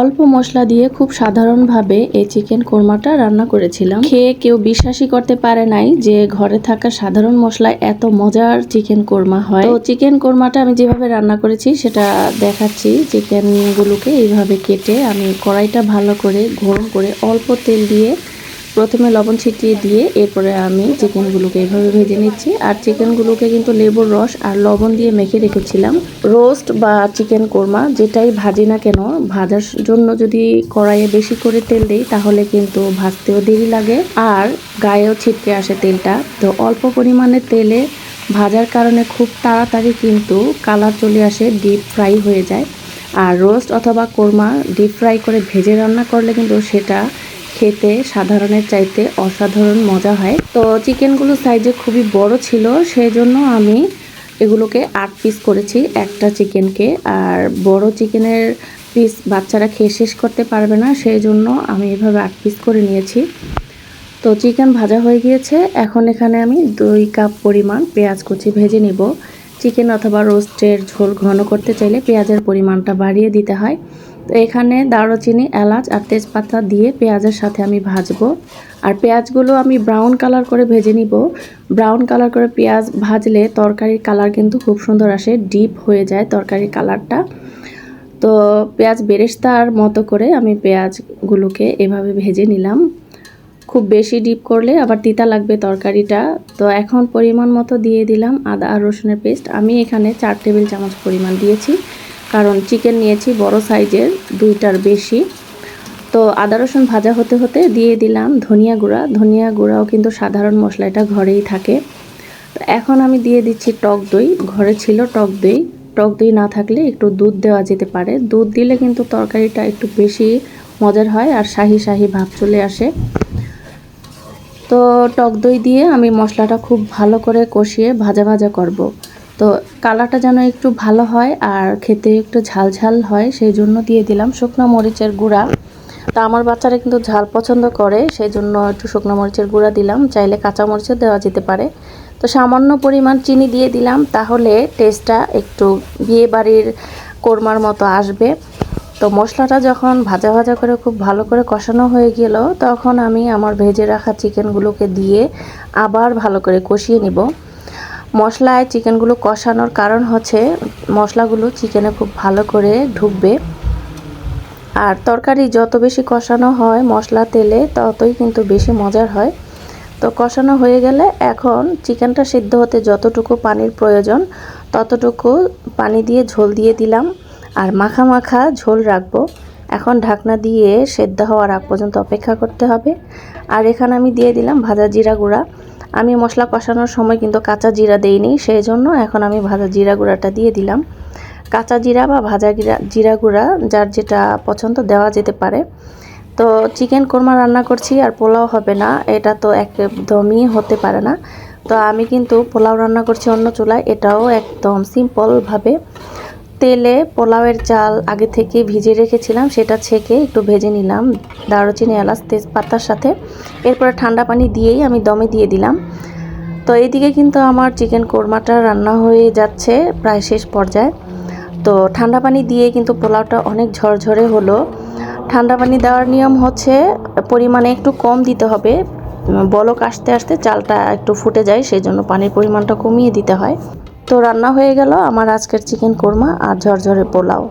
অল্প মশলা দিয়ে খুব সাধারণভাবে এই চিকেন কোরমাটা রান্না করেছিলাম। খেয়ে কেউ বিশ্বাসই করতে পারে নাই যে ঘরে থাকা সাধারণ মশলায় এত মজার চিকেন কোরমা হয়। তো চিকেন কোরমাটা আমি যেভাবে রান্না করেছি, সেটা দেখাচ্ছি চিকেনগুলোকে এইভাবে কেটে আমি কড়াইটা ভালো করে গরম করে অল্প তেল দিয়ে প্রথমে লবণ ছিটিয়ে দিয়ে এরপরে আমি চিকেনগুলোকে এভাবে ভেজে নিচ্ছি। আর চিকেনগুলোকে কিন্তু লেবুর রস আর লবণ দিয়ে মেখে রেখেছিলাম। রোস্ট বা চিকেন কোরমা যেটাই ভাজি না কেন, ভাজার জন্য যদি কড়াইয়ে বেশি করে তেল দেই তাহলে কিন্তু ভাজতেও দেরি লাগে আর গায়েও ছিটকে আসে তেলটা। তো অল্প পরিমাণে তেলে ভাজার কারণে খুব তাড়াতাড়ি কিন্তু কালার চলে আসে, ডিপ ফ্রাই হয়ে যায়। আর রোস্ট অথবা কোরমা ডিপ ফ্রাই করে ভেজে রান্না করলে কিন্তু সেটা খেতে সাধারণের চাইতে অসাধারণ মজা হয়। তো চিকেনগুলো সাইজে খুবই বড় ছিল সেই জন্য আমি এগুলোকে আট পিস করেছি, একটা চিকেনকে। আর বড় চিকেনের পিস বাচ্চারা খেয়ে শেষ করতে পারবে না সেই জন্য আমি এভাবে আট পিস করে নিয়েছি। তো চিকেন ভাজা হয়ে গিয়েছে, এখন এখানে আমি দুই কাপ পরিমাণ পেঁয়াজ কুচি ভেজে নিব। চিকেন অথবা রোস্টের ঝোল ঘন করতে চাইলে পেঁয়াজের পরিমাণটা বাড়িয়ে দিতে হয়। তো এখানে দারুচিনি, এলাচ আর তেজপাতা দিয়ে পেঁয়াজের সাথে আমি ভাজবো। আর পেঁয়াজগুলো আমি ব্রাউন কালার করে ভেজে নিব। ব্রাউন কালার করে পেঁয়াজ ভাজলে তরকারির কালার কিন্তু খুব সুন্দর আসে ডিপ হয়ে যায় তরকারির কালারটা তো পেঁয়াজ বেরেস্তার মতো করে আমি পেঁয়াজগুলোকে এভাবে ভেজে নিলাম। খুব বেশি ডিপ করলে আবার তিতা লাগবে তরকারিটা। তো এখন পরিমাণ মতো দিয়ে দিলাম আদা আর রসুনের পেস্ট আমি এখানে চার টেবিল চামচ পরিমাণ দিয়েছি। কারণ চিকেন নিয়েছি, বড় সাইজের দুইটার বেশি। তো আদা রসুন ভাজা হতে হতে দিয়ে দিলাম ধনিয়া গুঁড়া। ধনিয়া গুঁড়াও কিন্তু সাধারণ মশলা এটা ঘরেই থাকে। তো এখন আমি দিয়ে দিচ্ছি টক দই। ঘরে ছিল টক দই। টক দই না থাকলে একটু দুধ দেওয়া যেতে পারে। দুধ দিলে কিন্তু তরকারিটা একটু বেশি মজার হয় আর শাহি শাহি ভাব চলে আসে। তো টক দই দিয়ে আমি মশলাটা খুব ভালো করে কষিয়ে ভাজা ভাজা করব। তো কালারটা যেন একটু ভালো হয় আর খেতে একটু ঝাল ঝাল হয় সেই জন্য দিয়ে দিলাম শুকনো মরিচের গুঁড়া। তো আমার বাচ্চারা কিন্তু ঝাল পছন্দ করে সেই জন্য একটু শুকনো মরিচের গুঁড়া দিলাম। চাইলে কাঁচা মরিচও দেওয়া যেতে পারে। তো সামান্য পরিমাণ চিনি দিয়ে দিলাম, তাহলে টেস্টটা একটু বিয়ে বাড়ির কোরমার মতো আসবে। তো মশলাটা যখন ভাজা ভাজা করে খুব ভালো করে কষানো হয়ে গেল, তখন আমি আমার ভেজে রাখা চিকেনগুলোকে দিয়ে আবার ভালো করে কষিয়ে নিব। মশলায় চিকেনগুলো কষানোর কারণ হচ্ছে মশলাগুলো চিকেনে খুব ভালো করে ঢুকবে। আর তরকারি যত বেশি কষানো হয় মশলা, তেলে ততই কিন্তু বেশি মজার হয়। তো কষানো হয়ে গেলে এখন চিকেনটা সিদ্ধ হতে যতটুকু পানির প্রয়োজন ততটুকু পানি দিয়ে ঝোল দিয়ে দিলাম আর মাখা মাখা ঝোল রাখব। এখন ঢাকনা দিয়ে সেদ্ধ হওয়ার আগ পর্যন্ত অপেক্ষা করতে হবে। আর এখানে আমি দিয়ে দিলাম ভাজা জিরা গুঁড়া। আমি মশলা কষানোর সময় কিন্তু কাঁচা জিরা দেইনি সেই জন্য এখন আমি ভাজা জিরা গুঁড়াটা দিয়ে দিলাম। কাঁচা জিরা বা ভাজা জিরা জিরা গুঁড়া, যার যেটা পছন্দ দেওয়া যেতে পারে। তো চিকেন কোরমা রান্না করছি আর পোলাও হবে না, এটা তো একদমই হতে পারে না। তো আমি কিন্তু পোলাও রান্না করছি অন্য চুলায়, এটাও একদম সিম্পলভাবে তেলে পোলাওয়ের চাল আগে থেকে ভিজে রেখেছিলাম, সেটা ছেঁকে একটু ভেজে নিলাম। দারুচিনি, এলাচ, তেজপাতার সাথে। এরপরে ঠান্ডা পানি দিয়েই আমি দমে দিয়ে দিলাম। তো এইদিকে কিন্তু আমার চিকেন কোরমাটা রান্না হয়ে যাচ্ছে প্রায় শেষ পর্যায়ে। তো ঠান্ডা পানি দিয়ে কিন্তু পোলাওটা অনেক ঝরঝরে হলো। ঠান্ডা পানি দেওয়ার নিয়ম হচ্ছে, পরিমাণে একটু কম দিতে হবে। বলক আসতে আসতে চালটা একটু ফুটে যায় সেই জন্য পানির পরিমাণটা কমিয়ে দিতে হয়। তো রান্না হয়ে গেল আমার আজকের চিকেন কোরমা আর ঝরঝরে পোলাও।